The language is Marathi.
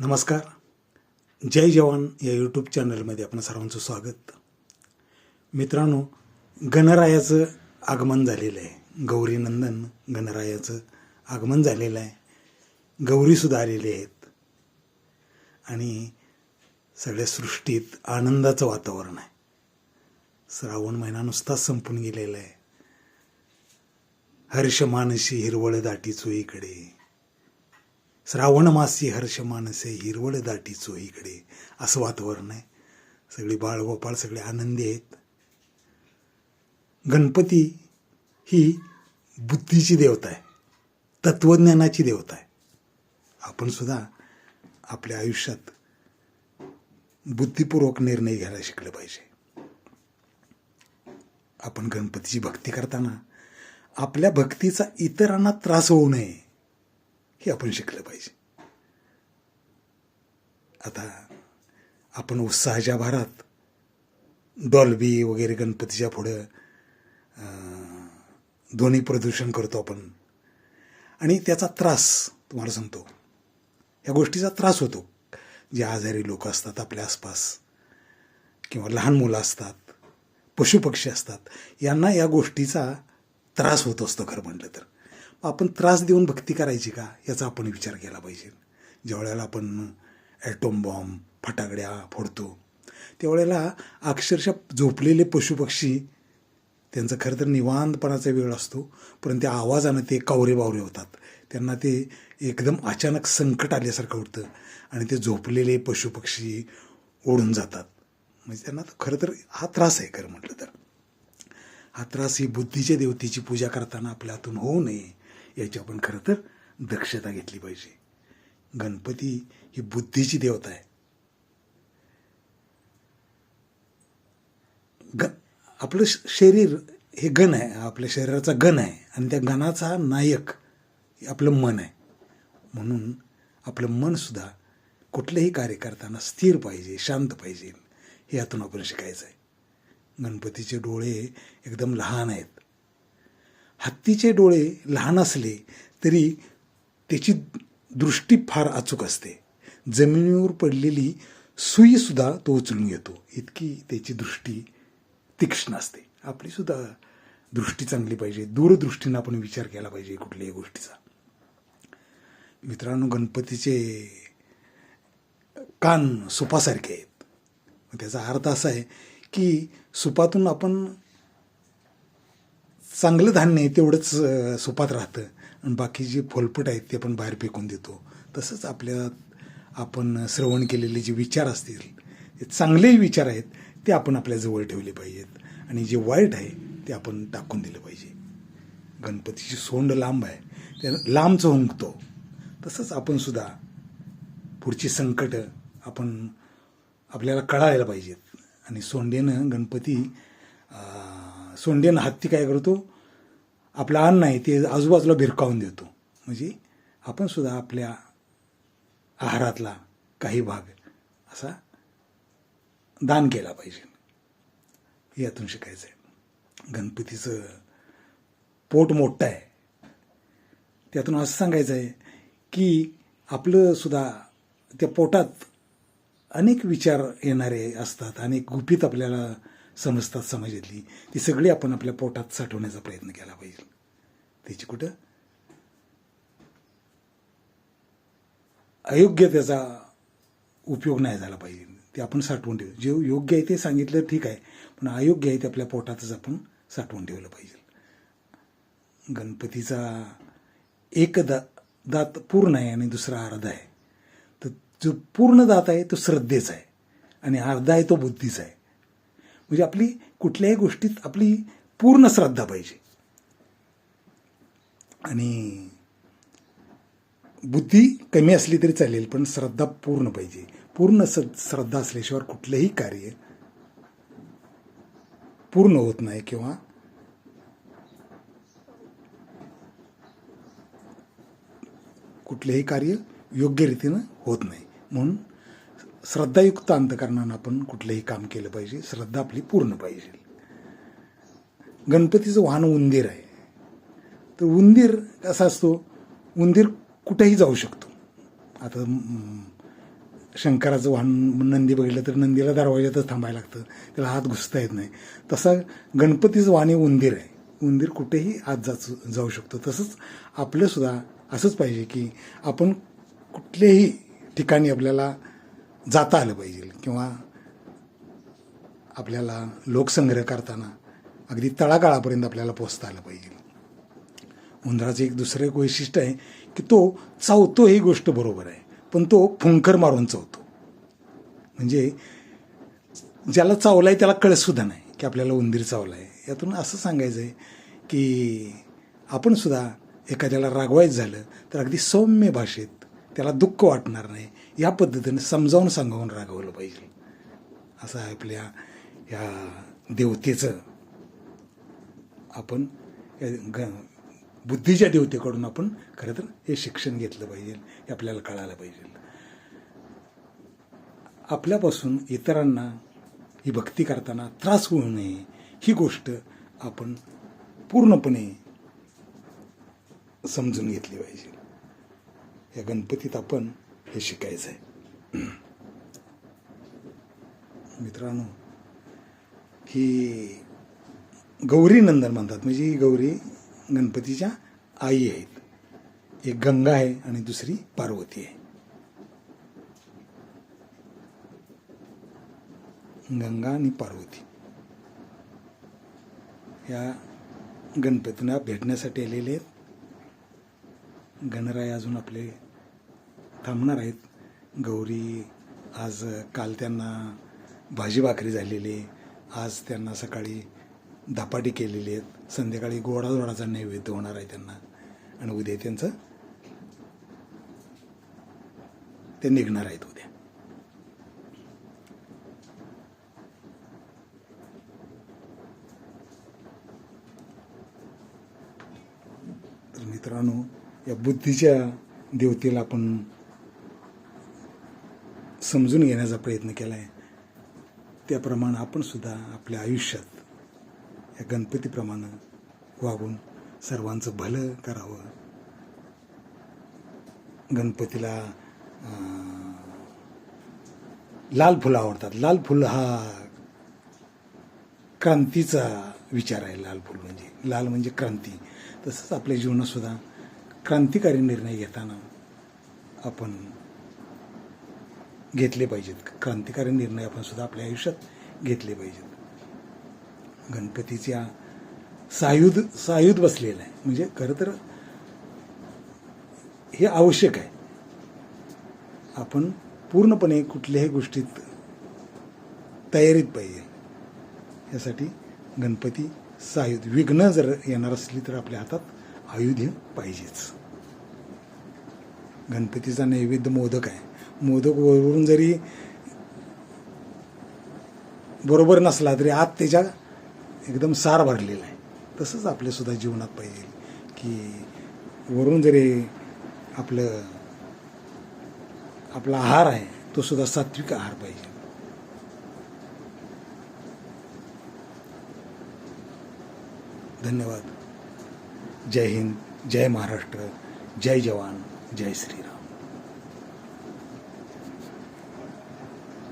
नमस्कार. जय जवान या यूट्यूब चॅनलमध्ये आपण सर्वांचं स्वागत. मित्रांनो गणरायाचं आगमन झालेलं आहे. गौरीनंदन गणरायाचं आगमन झालेलं आहे. गौरीसुद्धा आलेले आहेत. आणि सगळ्या सृष्टीत आनंदाचं वातावरण आहे. श्रावण महिना नुसताच संपून गेलेला आहे. हर्ष मानशी हिरवळ दाटी चोईकडे श्रावण मासी हर्ष मानसे हिरवळ दाटी चोहीकडे. असं वातावरण आहे. सगळी बाळगोपाळ सगळे आनंदी आहेत. गणपती ही बुद्धीची देवता आहे. तत्वज्ञानाची देवता आहे. आपण सुद्धा आपल्या आयुष्यात बुद्धिपूर्वक निर्णय घ्यायला शिकलं पाहिजे. आपण गणपतीची भक्ती करताना आपल्या भक्तीचा इतरांना त्रास होऊ नये. हे आपण शिकलं पाहिजे. आता आपण उत्साहाच्या भारात डॉल्बी वगैरे गणपतीच्या पुढं ध्वनी प्रदूषण करतो आपण. आणि त्याचा त्रास तुम्हाला सांगतो. या गोष्टीचा त्रास होतो. जे आजारी लोक असतात आपल्या आसपास किंवा लहान मुलं असतात पशुपक्षी असतात यांना या गोष्टीचा त्रास होत असतो खरं म्हटलं तर. आपण त्रास देऊन भक्ती करायची का? याचा आपण विचार केला पाहिजे. ज्या वेळेला आपण ॲटोम बॉम्ब फटाकड्या फोडतो त्यावेळेला अक्षरशः झोपलेले पशुपक्षी त्यांचं खरं तर निवांतपणाचा वेळ असतो परंतु त्या आवाजानं ते कावरे बावरे होतात. त्यांना ते एकदम अचानक संकट आल्यासारखं होतं आणि ते झोपलेले पशुपक्षी ओढून जातात. म्हणजे त्यांना खरं तर हा त्रास आहे खरं म्हटलं तर. हा त्रास ही बुद्धीच्या देवतेची पूजा करताना आपल्या हातून होऊ नये. याची आपण खरं तर दक्षता घेतली पाहिजे. गणपती ही बुद्धीची देवता आहे. ग आपलं श- शरीर हे गण आहे आपल्या शरीराचा गण आहे आणि त्या गणाचा नायक हे आपलं मन आहे. म्हणून आपलं मनसुद्धा कुठलंही कार्य करताना स्थिर पाहिजे शांत पाहिजे हे यातून आपण शिकायचं आहे. गणपतीचे डोळे एकदम लहान आहेत. हत्तीचे डोळे लहान असले तरी त्याची दृष्टी फार अचूक असते. जमिनीवर पडलेली सुईसुद्धा तो उचलून घेतो. इतकी त्याची दृष्टी तीक्ष्ण असते. आपलीसुद्धा दृष्टी चांगली पाहिजे. दूरदृष्टीनं आपण विचार केला पाहिजे कुठल्याही गोष्टीचा. मित्रांनो गणपतीचे कान सुपासारखे आहेत. मग त्याचा अर्थ असा आहे की सुपातून आपण चांगलं धान्य आहे तेवढंच सुपात राहतं. आणि बाकी जे फोलपट आहेत ते आपण बाहेर फेकून देतो. तसंच आपल्या आपण श्रवण केलेले जे विचार असतील ते चांगलेही विचार आहेत ते आपण आपल्याजवळ ठेवले पाहिजेत. आणि जे वाईट आहे ते आपण टाकून दिलं पाहिजे. गणपतीची सोंड लांब आहे त्या लांबच हुंकतो तसंच आपण सुद्धा पुढची संकटं आपण आपल्याला कळायला पाहिजेत. आणि सोंडेनं गणपती सोंडेनं हत्ती काय करतो? आपलं अन्न आहे ते आजूबाजूला भिरकावून देतो. म्हणजे आपण सुद्धा आपल्या आहारातला काही भाग असा दान केला पाहिजे. यातून शिकायचं आहे गणपतीचं पोट मोठं आहे. त्यातून असं सांगायचं आहे की आपलं सुद्धा त्या पोटात अनेक विचार येणारे असतात अनेक गुपित आपल्याला समजतात समाजातली. ती सगळी आपण आपल्या पोटात साठवण्याचा प्रयत्न केला पाहिजे. त्याची कुठं? अयोग्य त्याचा उपयोग नाही झाला पाहिजे. ते आपण साठवून ठेवू. जे योग्य आहे ते सांगितलं ठीक आहे. पण अयोग्य आहे ते आपल्या पोटातच आपण साठवून ठेवलं पाहिजे. गणपतीचा एक दा दात पूर्ण आहे आणि दुसरा अर्धा आहे. तर जो पूर्ण दात आहे तो श्रद्धेचा आहे. आणि अर्धा आहे तो बुद्धीचा आहे. म्हणजे आपली कुठल्याही गोष्टीत आपली पूर्ण श्रद्धा पाहिजे. आणि बुद्धी कमी असली तरी चालेल पण श्रद्धा पूर्ण पाहिजे. पूर्ण स श्रद्धा असल्याशिवाय कुठलंही कार्य पूर्ण होत नाही किंवा कुठलेही कार्य योग्य रीतीनं होत नाही. म्हणून श्रद्धायुक्त अंतकरणानं आपण कुठलंही काम केलं पाहिजे. श्रद्धा आपली पूर्ण पाहिजे. गणपतीचं वाहन उंदीर आहे. तर उंदीर कसा असतो? उंदीर कुठेही जाऊ शकतो. आता शंकराचं वाहन नंदी बघितलं तर नंदीला दरवाजातच थांबायला लागतं. त्याला हात घुसता येत नाही. तसा गणपतीचं वाणी उंदीर आहे. उंदीर कुठेही आत जाच जाऊ शकतो. तसंच आपलंसुद्धा असंच पाहिजे की आपण कुठल्याही ठिकाणी आपल्याला जाता आलं पाहिजे किंवा आपल्याला लोकसंग्रह करताना अगदी तळागाळापर्यंत आपल्याला पोचता आलं पाहिजे. उंदराचं एक दुसरं एक वैशिष्ट्य आहे की तो चावतो ही गोष्ट बरोबर आहे पण तो फुंकर मारून चावतो. म्हणजे ज्याला चावलाय त्याला कळसुद्धा नाही की आपल्याला उंदीर चावलाय. यातून असं सांगायचं आहे की आपण सुद्धा एखाद्याला रागवायचं झालं तर अगदी सौम्य भाषेत त्याला दुःख वाटणार नाही. या पद्धतीने समजावून सांगावून रागवलं पाहिजे. असं आपल्या या देवतेचं आपण ग बुद्धीच्या देवतेकडून आपण खरं तर हे शिक्षण घेतलं पाहिजे हे आपल्याला कळायला पाहिजे. आपल्यापासून इतरांना ही भक्ती करताना त्रास होऊ नये ही गोष्ट आपण पूर्णपणे समजून घेतली पाहिजे. या गणपतीत आपण हे शिकायचं आहे मित्रांनो ही गौरी नंदन म्हणतात. म्हणजे ही गौरी गणपतीच्या आई आहेत. एक गंगा आहे आणि दुसरी पार्वती आहे. गंगा आणि पार्वती. या गणपतींना भेटण्यासाठी आलेले आहेत. गणराय अजून आपले थांबणार आहेत. गौरी आज काल त्यांना भाजी भाकरी झालेली आज त्यांना सकाळी धपाटी केलेली आहेत. संध्याकाळी गोडा जोडाचा नैवेद्य होणार आहे त्यांना. आणि उद्या त्यांचं ते निघणार आहेत उद्या. तर मित्रांनो या बुद्धीच्या देवतेला आपण समजून घेण्याचा प्रयत्न केला आहे त्याप्रमाणे आपण सुद्धा आपल्या आयुष्यात या गणपतीप्रमाणे वागून सर्वांचं भलं करावं. गणपतीला लाल फुलं आवडतात. लाल फुल हा क्रांतीचा विचार आहे लाल फुल म्हणजे. लाल म्हणजे क्रांती. तसंच आपल्या जीवनातसुद्धा क्रांतिकारी निर्णय घेताना आपण घेतले पाहिजेत. क्रांतिकारी निर्णय आपण सुद्धा आपल्या आयुष्यात घेतले पाहिजेत. गणपतीच्या सायुध सायुध बसलेला आहे. म्हणजे खरं तर हे आवश्यक आहे. आपण पूर्णपणे कुठल्याही गोष्टीत तयारीत पाहिजे. यासाठी गणपती सायुध विघ्न जर येणार असली तर आपल्या हातात आयुध्य पाहिजेच. गणपतीचा नैवेद्य मोदक आहे. मोदक वरून जरी बरोबर नसला तरी आत त्याच्या एकदम सार भरलेला आहे. तसंच आपल्या सुद्धा जीवनात पाहिजे की वरून जरी आपलं आपला आहार आहे तो सुद्धा सात्विक आहार पाहिजे. धन्यवाद. जय हिंद जय महाराष्ट्र जय जवान जय श्रीराम.